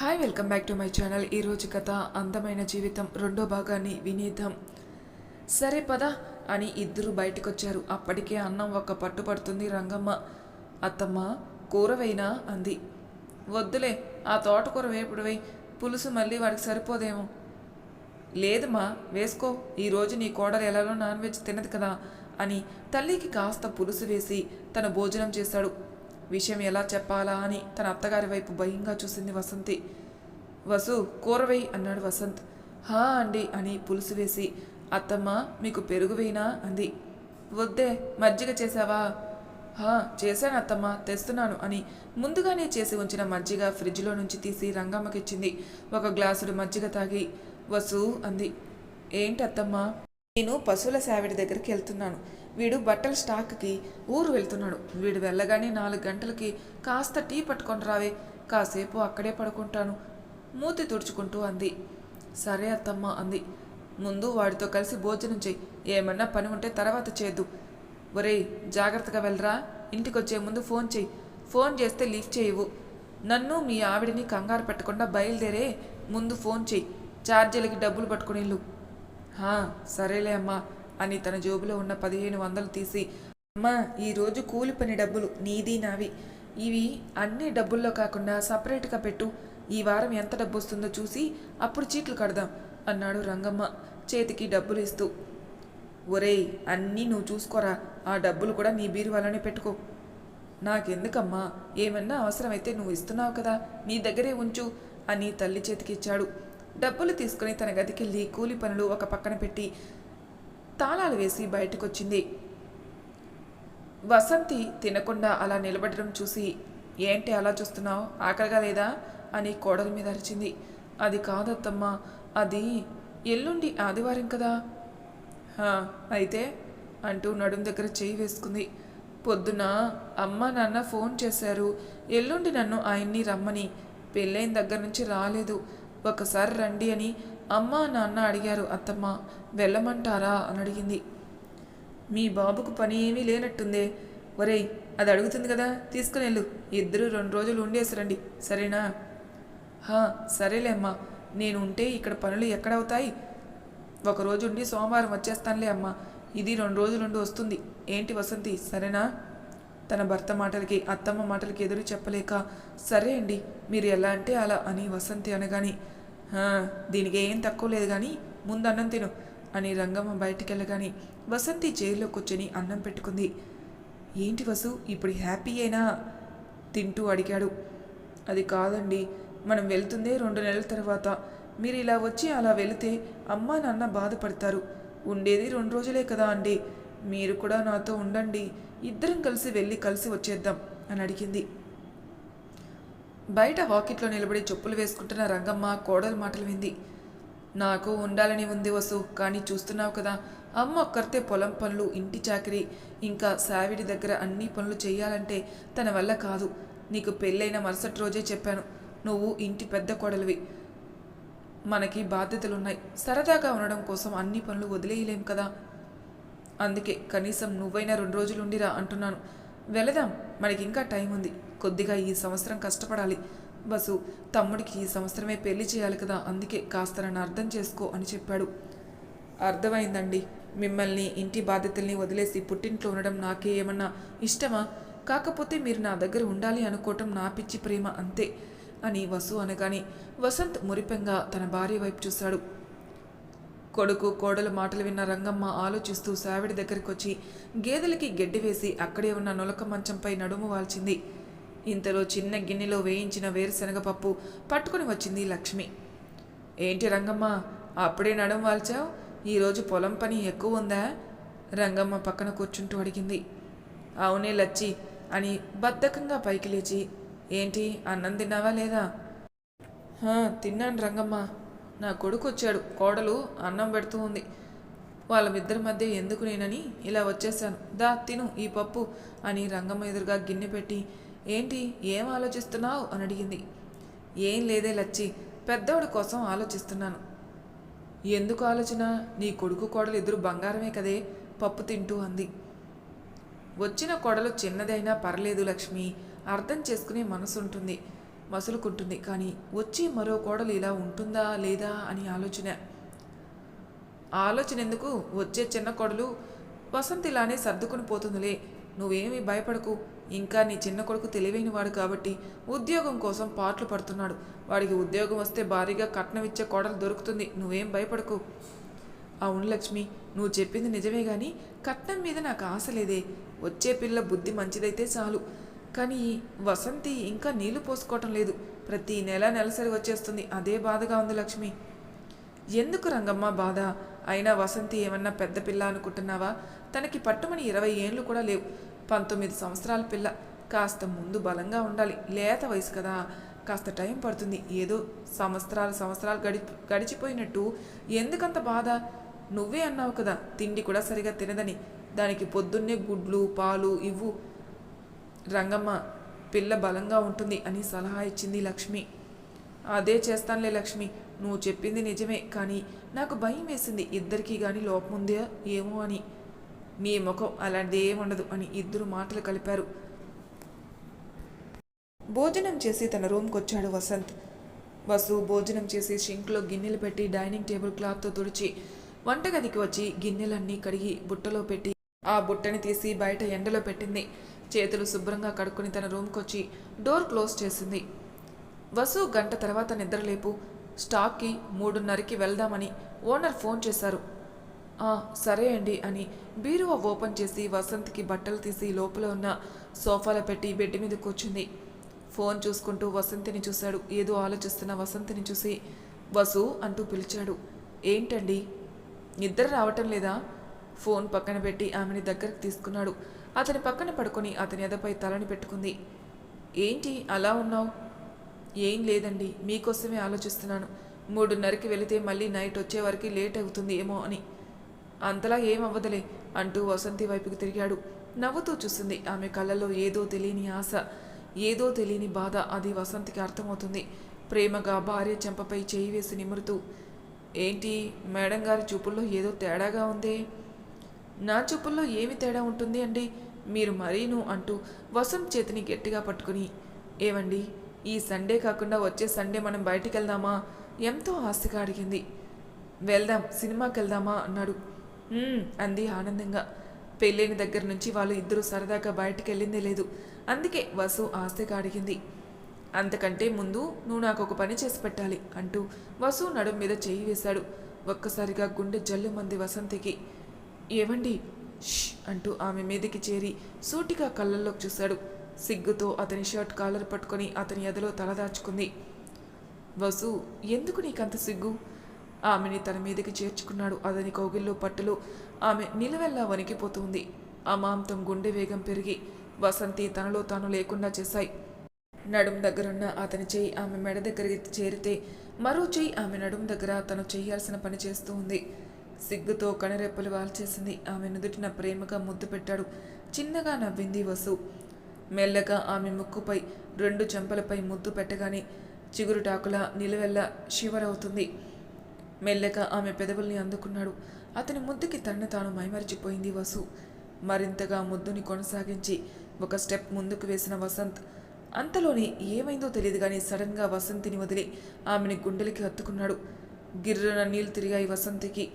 Hi welcome back to my channel ఈరోజు కథ అందమైన జీవితం రెండో భాగాన్ని వినేద్దాం. సరే పద అని ఇద్దరు బయటకొచ్చారు. అప్పటికే అన్నం ఒక పట్టు పడుతుంది. రంగమ్మ అత్తమ్మ కూరవైనా? అంది. వద్దులే ఆ తోటకూర వేపుడు పులుసు మళ్ళీ వాడికి సరిపోదేమో. లేదమ్మా వేసుకో. ఈరోజు నీ కోడలు ఎలాగో నాన్ వెజ్ తినదు కదా అని తల్లికి కాస్త పులుసు వేసి తన భోజనం చేశాడు. విషయం ఎలా చెప్పాలా అని తన అత్తగారి వైపు భయంగా చూసింది వసంతి. వసు కూరవేయి అన్నాడు వసంత్. హా అండి అని పులుసు వేసి అత్తమ్మ మీకు పెరుగు వేయినా అంది. వద్దే మజ్జిగ చేసావా హా చేశాను అత్తమ్మ తెస్తున్నాను అని ముందుగానే చేసి ఉంచిన మజ్జిగ ఫ్రిడ్జ్లో నుంచి తీసి రంగమ్మకిచ్చింది. ఒక గ్లాసుడు మజ్జిగ తాగి వసు అంది. ఏంటి అత్తమ్మ నేను పశువుల సావిడి దగ్గరికి వెళ్తున్నాను. వీడు బట్టల స్టాక్కి ఊరు వెళ్తున్నాడు. వీడు వెళ్ళగానే నాలుగు గంటలకి కాస్త టీ పట్టుకొని రావే. కాసేపు అక్కడే పడుకుంటాను. మూతి తుడుచుకుంటూ అంది. సరే అత్తమ్మ అంది. ముందు వాడితో కలిసి భోజనం చెయ్యి ఏమన్నా పని ఉంటే తర్వాత చేద్దు. ఒరేయ్ జాగ్రత్తగా వెళ్ళరా. ఇంటికొచ్చే ముందు ఫోన్ చెయ్యి ఫోన్ చేస్తే లీఫ్ చేయవు. నన్ను మీ ఆవిడని కంగారు పెట్టకుండా బయలుదేరే ముందు ఫోన్ చెయ్యి ఛార్జీలకి డబ్బులు పట్టుకుని సరేలే అమ్మా. అని తన జేబులో ఉన్న పదిహేను వందలు తీసి అమ్మా ఈరోజు కూలి పని డబ్బులు నీది నావి. ఇవి అన్ని డబ్బుల్లో కాకుండా సపరేట్గా పెట్టు. ఈ వారం ఎంత డబ్బు వస్తుందో చూసి అప్పుడు చీట్లు కడదాం అన్నాడు రంగమ్మ చేతికి డబ్బులు ఇస్తూ. ఒరేయ్ అన్నీ నువ్వు చూసుకోరా. ఆ డబ్బులు కూడా నీ బీరువాలోనే పెట్టుకో. నాకెందుకమ్మా? ఏమన్నా అవసరమైతే నువ్వు ఇస్తున్నావు కదా. నీ దగ్గరే ఉంచు అని తల్లి చేతికిచ్చాడు. డబ్బులు తీసుకుని తన గదికెళ్ళి కూలి పనులు ఒక పక్కన పెట్టి తాళాలు వేసి బయటకొచ్చింది. వసంతి తినకుండా అలా నిలబడడం చూసి ఏంటి అలా చూస్తున్నావు? ఆకలిగా లేదా? అని కోడల మీద అరిచింది. అది కాదత్తమ్మా అది ఎల్లుండి ఆదివారం కదా. అయితే? అంటూ నడుం దగ్గర చేయి వేసుకుంది. పొద్దున అమ్మ నాన్న ఫోన్ చేశారు. ఎల్లుండి నన్ను ఆయన్ని రమ్మని. పెళ్ళైన దగ్గర నుంచి రాలేదు. ఒకసారి రండి అని అమ్మ నాన్న అడిగారు. అత్తమ్మ వెళ్ళమంటారా? అని అడిగింది. మీ బాబుకు పని ఏమీ లేనట్టుందే. ఒరేయ్ అది అడుగుతుంది కదా తీసుకుని వెళ్ళు ఇద్దరు రెండు రోజులు ఉండేసి రండి సరేనా? హా సరేలే అమ్మా. నేను ఉంటే ఇక్కడ పనులు ఎక్కడవుతాయి? ఒకరోజు ఉండి సోమవారం వచ్చేస్తానులే అమ్మా. ఇది రెండు రోజులుండి వస్తుంది. ఏంటి వసంతి? సరేనా? తన భర్త మాటలకి అత్తమ్మ మాటలకి ఎదురు చెప్పలేక సరే అండి మీరు ఎలా అంటే అలా అని వసంతి అనగాని దీనికి ఏం తక్కువ లేదు కానీ ముందు అన్నం తిను అని రంగమ్మ బయటికి వెళ్ళగాని వసంతి చైర్లో కూర్చొని అన్నం పెట్టుకుంది. ఏంటి వసు ఇప్పుడు హ్యాపీ అయినా తింటూ అడిగాడు. అది కాదండి మనం వెళ్తుందే రెండు నెలల తర్వాత. మీరు ఇలా వచ్చి అలా వెళితే అమ్మా నాన్న బాధపడతారు. ఉండేది రెండు రోజులే కదా అండి. మీరు కూడా నాతో ఉండండి. ఇద్దరం కలిసి వెళ్ళి కలిసి వచ్చేద్దాం అని అడిగింది. బయట వాకిట్లో నిలబడి చెప్పులు వేసుకుంటున్న రంగమ్మ కోడల మాటలు వింది. నాకు ఉండాలని ఉంది వసు కానీ చూస్తున్నావు కదా అమ్మ ఒక్కరితే పొలం పనులు ఇంటి చాకరీ ఇంకా సావిడి దగ్గర అన్ని పనులు చేయాలంటే తన వల్ల కాదు. నీకు పెళ్ళైన మరుసటి రోజే చెప్పాను నువ్వు ఇంటి పెద్ద కోడలివి. మనకి బాధ్యతలున్నాయి. సరదాగా ఉండడం కోసం అన్ని పనులు వదిలేయలేం కదా. అందుకే కనీసం నువ్వైనా రెండు రోజులు ఉండిరా అంటున్నాను. వెళదాం మనకి ఇంకా టైం ఉంది కొద్దిగా ఈ సంవత్సరం కష్టపడాలి. బసు తమ్ముడికి ఈ సంవత్సరమే పెళ్ళి చేయాలి కదా అందుకే కాస్త నన్ను అర్థం చేసుకో అని చెప్పాడు. అర్థమైందండి. మిమ్మల్ని ఇంటి బాధ్యతల్ని వదిలేసి పుట్టింట్లో ఉండడం నాకే ఏమన్నా ఇష్టమా? కాకపోతే మీరు నా దగ్గర ఉండాలి అనుకోవటం నా పిచ్చి ప్రేమ అంతే అని వసు అనగానే వసంత్ మురిపెంగా తన భార్య వైపు చూశాడు. కొడుకు కోడలు మాటలు విన్న రంగమ్మ ఆలోచిస్తూ సావిడి దగ్గరికి వచ్చి గేదెలకి గడ్డి వేసి అక్కడే ఉన్న నొలక మంచంపై నడుము వాల్చింది. ఇంతలో చిన్న గిన్నెలో వేయించిన వేరుశనగ పప్పు పట్టుకుని వచ్చింది లక్ష్మి. ఏంటి రంగమ్మ అప్పుడే నడం వాల్చావు? ఈరోజు పొలం పని ఎక్కువ ఉందా? రంగమ్మ పక్కన కూర్చుంటూ అడిగింది. అవునే లచ్చి అని బద్ధకంగా పైకి లేచి ఏంటి అన్నం తిన్నావా లేదా? తిన్నాను రంగమ్మ. నా కొడుకు వచ్చాడు కోడలు అన్నం పెడుతూ ఉంది. వాళ్ళిద్దరి మధ్య ఎందుకు నేనని ఇలా వచ్చేసాను దా తిను ఈ పప్పు అని రంగమ్మ ఎదురుగా గిన్నె పెట్టి ఏంటి ఏం ఆలోచిస్తున్నావు? అని అడిగింది. ఏం లేదే లచ్చి పెద్దోడి కోసం ఆలోచిస్తున్నాను. ఎందుకు ఆలోచన? నీ కొడుకు కోడలు ఇద్దరు బంగారమే కదే పప్పు తింటూ అంది. వచ్చిన కోడలు చిన్నదైనా పర్లేదు లక్ష్మి అర్థం చేసుకునే మనసు ఉంటుంది మసులుకుంటుంది కానీ వచ్చి మరో కోడలు ఇలా ఉంటుందా లేదా అని ఆలోచన. ఆలోచన ఎందుకు వచ్చే చిన్న కొడలు వసంత్ ఇలానే సర్దుకుని పోతుందిలే నువ్వేమీ భయపడకు ఇంకా నీ చిన్న కొడుకు తెలివైన వాడు కాబట్టి ఉద్యోగం కోసం పాటలు పడుతున్నాడు. వాడికి ఉద్యోగం వస్తే భారీగా కట్నం ఇచ్చే కోడలు దొరుకుతుంది. నువ్వేం భయపడకు. అవును లక్ష్మి నువ్వు చెప్పింది నిజమే కానీ కట్నం మీద నాకు ఆశ లేదే. వచ్చే పిల్ల బుద్ధి మంచిదైతే చాలు. కానీ వసంతి ఇంకా నీళ్ళు పోసుకోవటం లేదు. ప్రతి నెల నెలసరి వచ్చేస్తుంది. అదే బాధగా ఉంది లక్ష్మి. ఎందుకు రంగమ్మ బాధ? అయినా వసంతి ఏమన్నా పెద్ద పిల్ల అనుకుంటున్నావా? తనకి పట్టుమని ఇరవై ఏండ్లు కూడా లేవు. పంతొమ్మిది సంవత్సరాల పిల్ల. కాస్త ముందు బలంగా ఉండాలి. లేత వయసు కదా. కాస్త టైం పడుతుంది. ఏదో సంవత్సరాలు సంవత్సరాలు గడి గడిచిపోయినట్టు. ఎందుకంత బాధ? నువ్వే అన్నావు కదా. తిండి కూడా సరిగా తినదని. దానికి పొద్దున్నే గుడ్లు పాలు ఇవ్వు. రంగమ్మ పిల్ల బలంగా ఉంటుంది అని సలహా ఇచ్చింది లక్ష్మి. అదే చేస్తానులే లక్ష్మి. నువ్వు చెప్పింది నిజమే. కానీ నాకు భయం వేసింది. ఇద్దరికీ కానీ లోపముందే ఏమో అని. మీ ముఖం అలాంటిది ఏముండదు అని ఇద్దరు మాటలు కలిపారు. భోజనం చేసి తన రూమ్కి వచ్చాడు వసంత్. వసు భోజనం చేసి షింక్లో గిన్నెలు పెట్టి డైనింగ్ టేబుల్ క్లాత్తో తుడిచి వంటగదికి వచ్చి గిన్నెలన్నీ కడిగి బుట్టలో పెట్టి ఆ బుట్టని తీసి బయట ఎండలో పెట్టింది. చేతులు శుభ్రంగా కడుక్కుని తన రూమ్కి వచ్చి డోర్ క్లోజ్ చేసింది. వసు గంట తర్వాత నిద్రలేపు స్టాక్కి మూడున్నరకి వెళ్దామని ఓనర్ ఫోన్ చేశారు. సరే అండి అని బీరువా ఓపెన్ చేసి వసంత్కి బట్టలు తీసి లోపల ఉన్న సోఫాలో పెట్టి బెడ్ మీద కూర్చుంది. ఫోన్ చూసుకుంటూ వసంతిని చూశాడు. ఏదో ఆలోచిస్తున్న వసంతిని చూసి వసు అంటూ పిలిచాడు. ఏంటండి? నిద్ర రావటం లేదా? ఫోన్ పక్కన పెట్టి ఆమెని దగ్గరకు తీసుకున్నాడు. అతని పక్కన పడుకొని అతని ఎదపై తలని పెట్టుకుంది. ఏంటి అలా ఉన్నావు? ఏం లేదండి మీకోసమే ఆలోచిస్తున్నాను. మూడున్నరకి వెళితే మళ్ళీ నైట్ వచ్చే వరకు లేట్ అవుతుంది ఏమో అని అంతలా ఏం అవ్వదులే అంటూ వసంతి వైపుకి తిరిగాడు. నవ్వుతూ చూస్తుంది ఆమె కళ్ళలో ఏదో తెలియని ఆశ ఏదో తెలియని బాధ. అది వసంతికి అర్థమవుతుంది. ప్రేమగా భార్య చెంపపై చేయి వేసి నిమురుతూ ఏంటి మేడం గారి చూపుల్లో ఏదో తేడాగా ఉందే? నా చూపుల్లో ఏమి తేడా ఉంటుంది అండి? మీరు మరీను అంటూ వసంత్ చేతిని గట్టిగా పట్టుకుని ఏవండి ఈ సండే కాకుండా వచ్చే సండే మనం బయటికి వెళ్దామా ఎంతో ఆశగా అడిగింది. వెళ్దాం సినిమాకి వెళ్దామా అన్నాడు. అంది ఆనందంగా. పెళ్ళైన దగ్గర నుంచి వాళ్ళు ఇద్దరు సరదాగా బయటికి వెళ్ళిందే లేదు. అందుకే వసు ఆస్తిగా అడిగింది. అంతకంటే ముందు నువ్వు నాకు ఒక పని చేసి పెట్టాలి అంటూ వసు నడుం మీద చేయి వేశాడు. ఒక్కసారిగా గుండె జల్లుమంది వసంతికి. ఏవండి? ష్ అంటూ ఆమె మీదకి చేరి సూటిగా కళ్ళల్లోకి చూశాడు. సిగ్గుతో అతని షర్ట్ కాలర్ పట్టుకొని అతని ఎదలో తలదాచుకుంది వసు ఎందుకు నీకంత సిగ్గు? ఆమెని తన మీదకి చేర్చుకున్నాడు. అతని కౌగిల్లో పట్టులో ఆమె నిలవెల్లా వణికిపోతుంది. అమాంతం గుండె వేగం పెరిగి వసంతి తనలో తాను లేకుండా చేశాయి. నడుం దగ్గరున్న అతని చెయ్యి ఆమె మెడ దగ్గరికి చేరితే మరో చెయ్యి ఆమె నడుం దగ్గర తను చేయాల్సిన పని చేస్తూ ఉంది. సిగ్గుతో కనురెప్పలు వాల్చేసింది. ఆమె నుదుటిన ప్రేమగా ముద్దు పెట్టాడు. చిన్నగా నవ్వింది వసు. మెల్లగా ఆమె ముక్కుపై రెండు చెంపలపై ముద్దు పెట్టగానే చిగురుటాకులా నిలువెల్ల శివరవుతుంది మెల్లగా ఆమె పెదవుల్ని అందుకున్నాడు. అతని ముద్దుకి తనని తాను మైమరిచిపోయింది వసు. మరింతగా ముద్దుని కొనసాగించి ఒక స్టెప్ ముందుకు వేసిన వసంత్. అంతలోనే ఏమైందో తెలియదు కానీ సడన్గా వసంతిని వదిలి ఆమెని గుండెలకి హత్తుకున్నాడు. గిర్రన నీళ్ళు తిరిగాయి వసంతికి.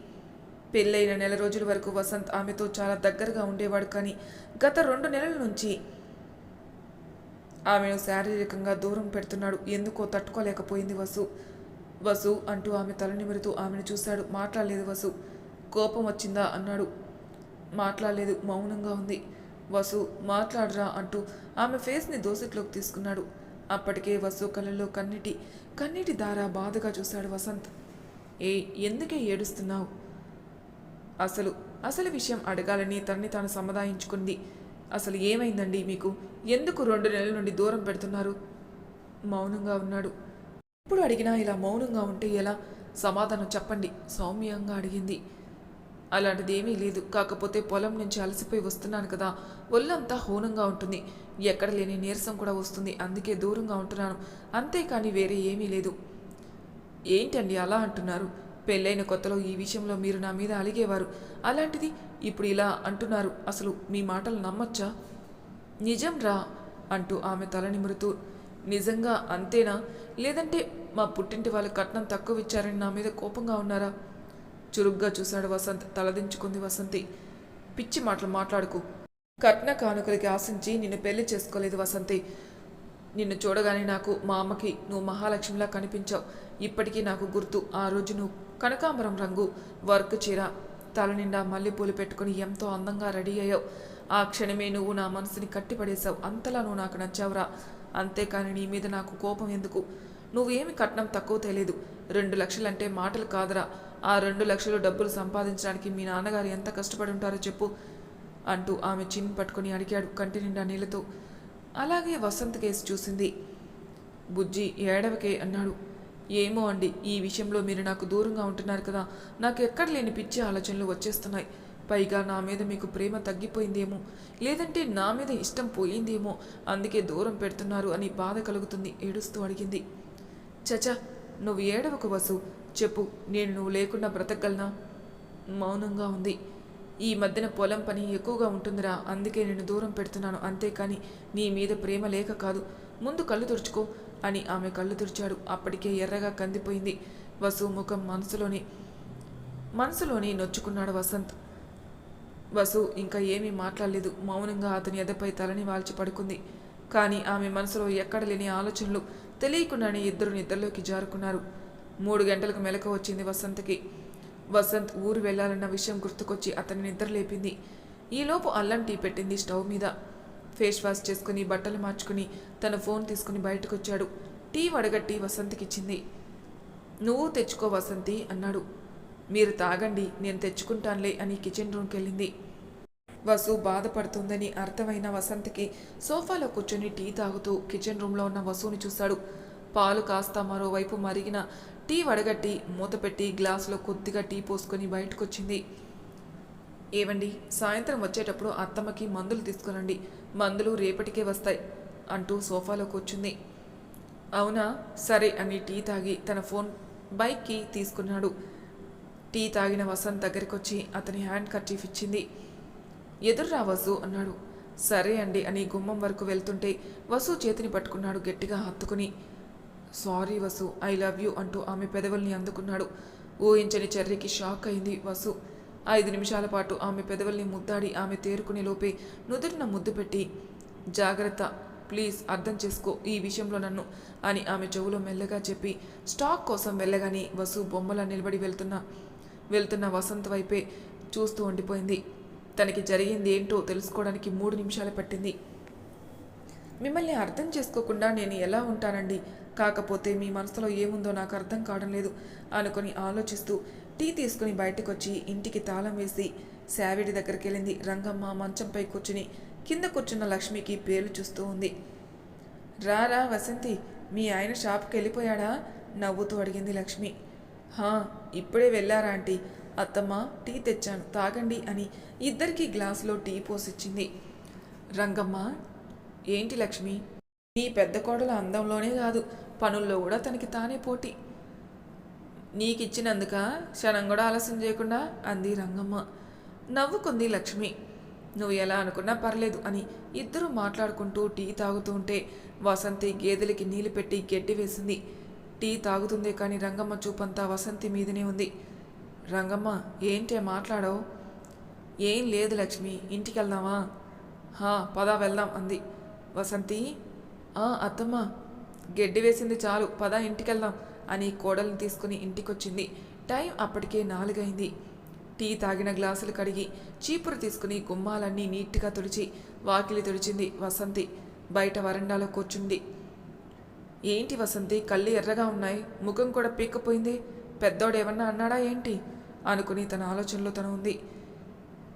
పెళ్ళైన నెల రోజుల వరకు వసంత్ ఆమెతో చాలా దగ్గరగా ఉండేవాడు కానీ గత రెండు నెలల నుంచి ఆమెను శారీరకంగా దూరం పెడుతున్నాడు. ఎందుకో తట్టుకోలేకపోయింది వసు. వసు అంటూ ఆమె తల నిమురుతూ ఆమెను చూశాడు. మాట్లాడలేదు వసు. కోపం వచ్చిందా? అన్నాడు. మాట్లాడలేదు. మౌనంగా ఉంది. వసు మాట్లాడరా అంటూ ఆమె ఫేస్ని దోసిట్లోకి తీసుకున్నాడు. అప్పటికే వసు కళ్ళల్లో కన్నీటి కన్నీటి దార బాధగా చూశాడు వసంత్. ఏ ఎందుకే ఏడుస్తున్నావు? అసలు అసలు విషయం అడగాలని తనని తాను సమాధానించుకుంది అసలు ఏమైందండి మీకు? ఎందుకు రెండు నెలల నుండి దూరం పెడుతున్నారు? మౌనంగా ఉన్నాడు. ఎప్పుడు అడిగినా ఇలా మౌనంగా ఉంటే ఎలా? సమాధానం చెప్పండి సౌమ్యంగా అడిగింది. అలాంటిది ఏమీ లేదు. కాకపోతే పొలం నుంచి అలసిపోయి వస్తున్నాను కదా. ఒళ్ళంతా హోనంగా ఉంటుంది. ఎక్కడ లేని నీరసం కూడా వస్తుంది. అందుకే దూరంగా ఉంటున్నాను. అంతేకాని వేరే ఏమీ లేదు. ఏంటండి అలా అంటున్నారు? పెళ్ళైన కొత్తలో ఈ విషయంలో మీరు నా మీద అలిగేవారు. అలాంటిది ఇప్పుడు ఇలా అంటున్నారు. అసలు మీ మాటలు నమ్మొచ్చా? నిజం రా అంటూ ఆమె తల నిమురుతూ నిజంగా అంతేనా? లేదంటే మా పుట్టింటి వాళ్ళు కట్నం తక్కువ ఇచ్చారని నా మీద కోపంగా ఉన్నారా? చురుగ్గా చూశాడు వసంత్ తలదించుకుంది వసంతి. పిచ్చి మాటలు మాట్లాడుకు. కట్న కానుకలకి ఆశించి నిన్ను పెళ్ళి చేసుకోలేదు వసంతి. నిన్ను చూడగానే నాకు మా అమ్మకి నువ్వు మహాలక్ష్మిలా కనిపించావు. ఇప్పటికీ నాకు గుర్తు ఆ రోజు నువ్వు కనకాంబరం రంగు వర్క్ చీర తల నిండా మల్లెపూలు పెట్టుకుని ఎంతో అందంగా రెడీ అయ్యావు. ఆ క్షణమే నువ్వు నా మనసుని కట్టిపడేశావు. అంతలా నువ్వు నాకు నచ్చావురా. అంతేకాని నీ మీద నాకు కోపం ఎందుకు? నువ్వేమి కట్నం తక్కువ తెలియదు రెండు లక్షలంటే మాటలు కాదురా. ఆ రెండు లక్షలు డబ్బులు సంపాదించడానికి మీ నాన్నగారు ఎంత కష్టపడి ఉంటారో చెప్పు అంటూ ఆమె చిన్ పట్టుకొని అడిగాడు కంటి నిండా నీళ్ళతో అలాగే వసంత్ కేసు చూసింది. బుజ్జి ఏడవకే అన్నాడు. ఏమో అండి ఈ విషయంలో మీరు నాకు దూరంగా ఉంటున్నారు కదా. నాకు ఎక్కడ లేని పిచ్చి ఆలోచనలు వచ్చేస్తున్నాయి. పైగా నా మీద మీకు ప్రేమ తగ్గిపోయిందేమో లేదంటే నా మీద ఇష్టం పోయిందేమో అందుకే దూరం పెడుతున్నారు అని బాధ కలుగుతుంది ఏడుస్తూ అడిగింది. చచా నువ్వు ఏడవకు వసు చెప్పు నేను నువ్వు లేకుండా బ్రతకగలనా? మౌనంగా ఉంది. ఈ మధ్యన పొలం పని ఎక్కువగా ఉంటుందిరా అందుకే నేను దూరం పెడుతున్నాను అంతేకాని నీ మీద ప్రేమ లేక కాదు ముందు కళ్ళు తుడుచుకో అని ఆమె కళ్ళు తుడిచాడు. అప్పటికే ఎర్రగా కందిపోయింది వసు ముఖం మనసులోని మనసులోని నొచ్చుకున్నాడు వసంత్. వసు ఇంకా ఏమీ మాట్లాడలేదు. మౌనంగా అతని ఎదపై తలని వాల్చి పడుకుంది. కానీ ఆమె మనసులో ఎక్కడ లేని ఆలోచనలు తెలియకుండానే ఇద్దరు నిద్రలోకి జారుకున్నారు. మూడు గంటలకు మెలకు వచ్చింది వసంత్కి. వసంత్ ఊరు వెళ్ళాలన్న విషయం గుర్తుకొచ్చి అతని నిద్ర లేపింది. ఈలోపు అల్లం టీ పెట్టింది స్టవ్ మీద. ఫేస్ వాష్ చేసుకుని బట్టలు మార్చుకుని తన ఫోన్ తీసుకుని బయటకొచ్చాడు. టీ వడగట్టి వసంత్కిచ్చింది. నువ్వు తెచ్చుకో వసంతి అన్నాడు. మీరు తాగండి నేను తెచ్చుకుంటానులే అని కిచెన్ రూమ్కి వెళ్ళింది వసు బాధపడుతుందని అర్థమైన వసంత్కి సోఫాలో కూర్చొని టీ తాగుతూ కిచెన్ రూమ్లో ఉన్న వసుని చూశాడు. పాలు కాస్త మరోవైపు మరిగిన టీ వడగట్టి మూతపెట్టి గ్లాసులో కొద్దిగా టీ పోసుకొని బయటకొచ్చింది. ఏవండి సాయంత్రం వచ్చేటప్పుడు అత్తమ్మకి మందులు తీసుకురండి. మందులు రేపటికే వస్తాయి అంటూ సోఫాలో కూర్చుంది. అవునా? సరే అని టీ తాగి తన ఫోన్ బైక్కి తీసుకున్నాడు. టీ తాగిన వసంత్ దగ్గరికి వచ్చి అతని హ్యాండ్ కర్చీఫ్ ఇచ్చింది. ఎదురురా వసు అన్నాడు. సరే అండి అని గుమ్మం వరకు వెళ్తుంటే వసు చేతిని పట్టుకున్నాడు గట్టిగా హత్తుకుని. Sorry Vasu I love you అంటూ ఆమె పెదవుల్ని అందుకున్నాడు. ఊహించని చర్యకి షాక్ అయింది వసు. ఐదు నిమిషాల పాటు ఆమె పెదవుల్ని ముద్దాడి ఆమె తేరుకునే లోపే నుదుటిన ముద్దు పెట్టి జాగ్రత్త ప్లీజ్ అర్థం చేసుకో ఈ విషయంలో నన్ను అని ఆమె చెవులో మెల్లగా చెప్పి స్టాక్ కోసం వెళ్ళగాని వసు బొమ్మలా నిలబడి వెళ్తున్న వెళ్తున్న వసంత్ వైపే చూస్తూ ఉండిపోయింది. తనకి జరిగింది ఏంటో తెలుసుకోవడానికి మూడు నిమిషాలు పట్టింది. మిమ్మల్ని అర్థం చేసుకోకుండా నేను ఎలా ఉంటానండి? కాకపోతే మీ మనసులో ఏముందో నాకు అర్థం కావడం లేదు అనుకుని ఆలోచిస్తూ టీ తీసుకుని బయటకు వచ్చి ఇంటికి తాళం వేసి శావిడి దగ్గరికి వెళ్ళింది రంగమ్మ మంచంపై కూర్చుని కింద కూర్చున్న లక్ష్మికి పేర్లు చూస్తూ ఉంది. రారా వసంతి మీ ఆయన షాప్కి వెళ్ళిపోయాడా నవ్వుతూ అడిగింది లక్ష్మి. హా ఇప్పుడే వెళ్ళారా ఆంటీ? అత్తమ్మ టీ తెచ్చాను తాగండి అని ఇద్దరికి గ్లాసులో టీ పోసిచ్చింది. రంగమ్మ ఏంటి లక్ష్మి? నీ పెద్ద కోడల అందంలోనే కాదు పనుల్లో కూడా తనకి తానే పోటీ. నీకిచ్చినందుక క్షణం కూడా ఆలస్యం చేయకుండా అంది రంగమ్మ. నవ్వుకుంది లక్ష్మి. నువ్వు ఎలా అనుకున్నా పర్లేదు అని ఇద్దరు మాట్లాడుకుంటూ టీ తాగుతూ ఉంటే వసంతి గేదెలకి నీళ్ళు పెట్టి గడ్డి వేసింది. టీ తాగుతుందే కానీ రంగమ్మ చూపంతా వసంతి మీదనే ఉంది. రంగమ్మ ఏంటే మాట్లాడవు? ఏం లేదు లక్ష్మి ఇంటికి వెళ్దామా హా పదా వెళ్దాం అంది. వసంతి ఆ అత్తమ్మ గడ్డి వేసింది చాలు పదా ఇంటికి వెళ్దాం అని కోడల్ని తీసుకుని ఇంటికొచ్చింది. టైం అప్పటికే నాలుగైంది. టీ తాగిన గ్లాసులు కడిగి చీపురు తీసుకుని గుమ్మాలన్నీ నీట్గా తుడిచి వాకిలి తుడిచింది వసంతి. బయట వరండాలో కూర్చుంది. ఏంటి వసంతి కళ్ళు ఎర్రగా ఉన్నాయి ముఖం కూడా పీక్కపోయింది? పెద్దోడేమన్నా అన్నాడా ఏంటి? అనుకుని తన ఆలోచనలో తను ఉంది.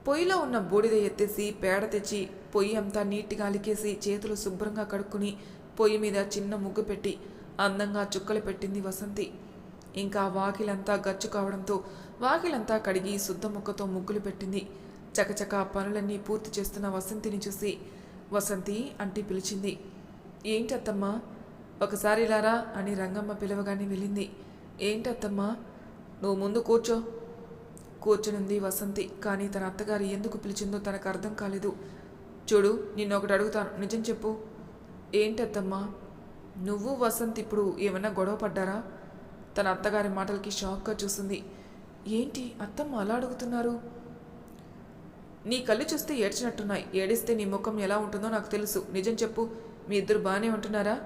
పొయ్యిలో ఉన్న బూడిద ఎత్తేసి పేడ తెచ్చి పొయ్యి అంతా నీట్గా అలికేసి చేతులు శుభ్రంగా కడుక్కుని పొయ్యి మీద చిన్న ముగ్గు పెట్టి అందంగా చుక్కలు పెట్టింది వసంతి. ఇంకా వాకిలంతా గచ్చు కావడంతో వాకిలంతా కడిగి శుద్ధ ముక్కతో ముగ్గులు పెట్టింది. చకచక పనులన్నీ పూర్తి చేస్తున్న వసంతిని చూసి వసంతి అంటి పిలిచింది. ఏంటత్తమ్మా ఒకసారి లారా అని రంగమ్మ పిలవగానే వెళ్ళింది. ఏంటత్తమ్మా నువ్వు ముందు కూర్చో కూర్చునుంది వసంతి కానీ తన అత్తగారు ఎందుకు పిలిచిందో తనకు అర్థం కాలేదు. చూడు నిన్ను ఒకటి అడుగుతాను. నిజం చెప్పు. ఏంటత్తమ్మా? నువ్వు వసంత్ ఇప్పుడు ఏమైనా గొడవ పడ్డారా? తన అత్తగారి మాటలకి షాక్గా చూస్తుంది ఏంటి? అత్తమ్మ అలా అడుగుతున్నారు? నీ కళ్ళు చూస్తే ఏడ్చినట్టున్నాయి. ఏడిస్తే నీ ముఖం ఎలా ఉంటుందో నాకు తెలుసు. నిజం చెప్పు. మీ ఇద్దరు బాగానే ఉంటున్నారా?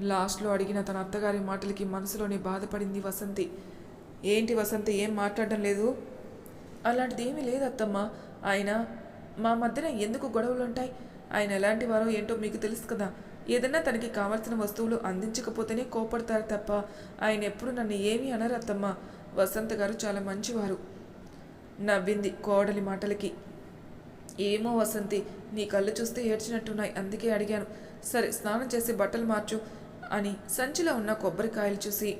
లాస్ట్లో అడిగిన తన అత్తగారి మాటలకి మనసులోనే బాధపడింది వసంతి. ఏంటి వసంతి ఏం మాట్లాడడం లేదు? అలాంటిది ఏమీ లేదు అత్తమ్మ. ఆయన మా మధ్యన ఎందుకు గొడవలు ఉంటాయి? ఆయన ఎలాంటి వారో ఏంటో మీకు తెలుసు కదా. ఏదైనా తనకి కావాల్సిన వస్తువులు అందించకపోతేనే కోపడతారు తప్ప ఆయన ఎప్పుడు నన్ను ఏమీ అనరు అత్తమ్మ. వసంత గారు చాలా మంచివారు. నవ్వింది కోడలి మాటలకి. ఏమో వసంతి నీ కళ్ళు చూస్తే ఏడ్చినట్టున్నాయి అందుకే అడిగాను. సరే స్నానం చేసి బట్టలు మార్చు అని సంచిలో ఉన్న కొబ్బరికాయలు చూసి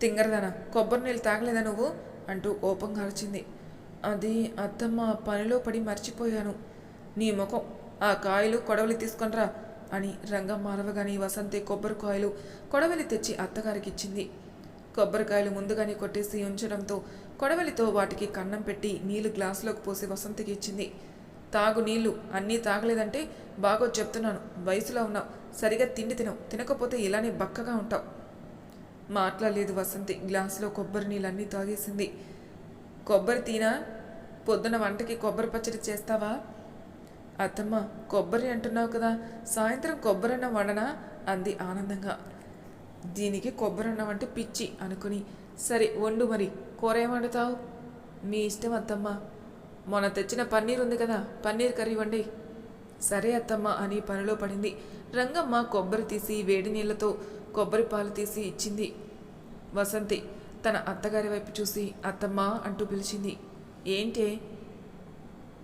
తింగరదానా? కొబ్బరి నీళ్ళు తాగలేదా నువ్వు? అంటూ కోపంగా అరిచింది అది అత్తమ్మ పనిలో పడి మర్చిపోయాను. నీ ముఖం ఆ కాయలు కొడవలి తీసుకొనిరా అని రంగం మారవగాని వసంతి కొబ్బరికాయలు కొడవలి తెచ్చి అత్తగారికి ఇచ్చింది కొబ్బరికాయలు ముందుగానే కొట్టేసి ఉంచడంతో కొడవలితో వాటికి కన్నం పెట్టి నీళ్ళు గ్లాసులోకి పోసి వసంతికి ఇచ్చింది. తాగు నీళ్ళు అన్నీ తాగలేదంటే బాగో చెప్తున్నాను. వయసులో ఉన్నావు సరిగా తిండి తినవు. తినకపోతే ఇలానే బక్కగా ఉంటావు. మాట్లాడలేదు వసంతి. గ్లాసులో కొబ్బరి నీళ్ళన్నీ తాగేసింది. కొబ్బరి తీనా? పొద్దున వంటకి కొబ్బరి పచ్చడి చేస్తావా? అత్తమ్మ కొబ్బరి అంటున్నావు కదా సాయంత్రం కొబ్బరన్నం వండనా? అంది ఆనందంగా. దీనికి కొబ్బరన్నం అంటే పిచ్చి అనుకుని. సరే వండు మరి. కూర ఏం వండుతావు? మీ ఇష్టం అత్తమ్మ. మొన్న తెచ్చిన పన్నీర్ ఉంది కదా పన్నీర్ కర్రీ వండి. సరే అత్తమ్మ అని పనిలో పడింది. రంగమ్మ కొబ్బరి తీసి వేడి నీళ్ళతో కొబ్బరి పాలు తీసి ఇచ్చింది. వసంతి తన అత్తగారి వైపు చూసి అత్తమ్మ అంటూ పిలిచింది. ఏంటే?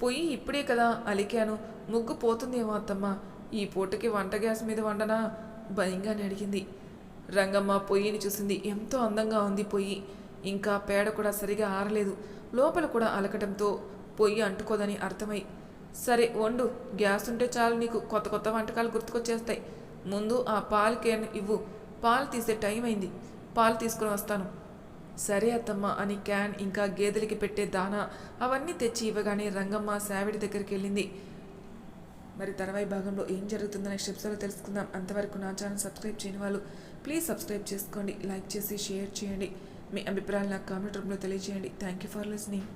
పొయ్యి ఇప్పుడే కదా అలికాను. ముగ్గు పోతుందేమో అత్తమ్మ. ఈ పూటకి వంట గ్యాస్ మీద వండనా? భయంగానే అడిగింది. రంగమ్మ పొయ్యిని చూసింది. ఎంతో అందంగా ఉంది పొయ్యి. ఇంకా పేడ కూడా సరిగా ఆరలేదు. లోపల కూడా అలకటంతో పొయ్యి అంటుకోదని అర్థమై సరే వండు. గ్యాస్ ఉంటే చాలు నీకు కొత్త కొత్త వంటకాలు గుర్తుకొచ్చేస్తాయి. ముందు ఆ పాలు కేన్ ఇవ్వు. పాలు తీసే టైం అయింది. పాలు తీసుకుని వస్తాను. సరే అత్తమ్మ అని క్యాన్ ఇంకా గేదెలకి పెట్టే దానా అవన్నీ తెచ్చి ఇవ్వగానే రంగమ్మ శావిడి దగ్గరికి వెళ్ళింది. మరి తర్వాయి భాగంలో ఏం జరుగుతుందో నెక్స్ట్ ఎపిసోడ్లో తెలుసుకుందాం. అంతవరకు నా ఛానల్ సబ్స్క్రైబ్ చేయని వాళ్ళు ప్లీజ్ సబ్స్క్రైబ్ చేసుకోండి లైక్ చేసి షేర్ చేయండి. మీ అభిప్రాయాలు నాకు కామెంట్ రూపంలో తెలియజేయండి. Thank you for listening.